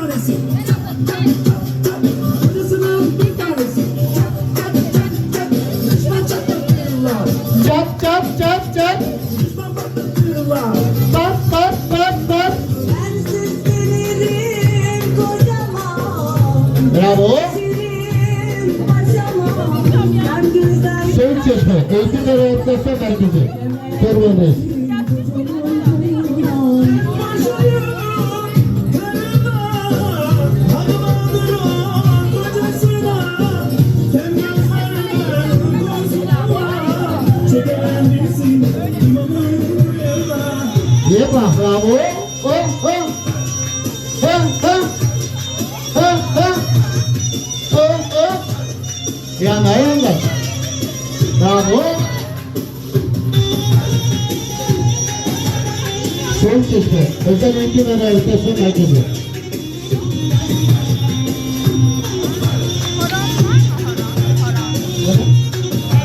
tanesi. Kocasının bir tanesi. Düşman çatlatırlar. Çat çat çat çat. Düşman patlatırlar. Pat pat pat pat. Ben süslenirim kocaman Bravo. Söğüt Çeşme. Eğitim ve Rehabilitasyon Merkezi. Terbiyedeyiz. tiếp vào là bốn. Ôm ôm ôm ôm ôm ôm ôm ôm đèn đấy anh nhỉ là bốn. Xuống chụp về ở trên anh kia này tiếp xuống này chụp về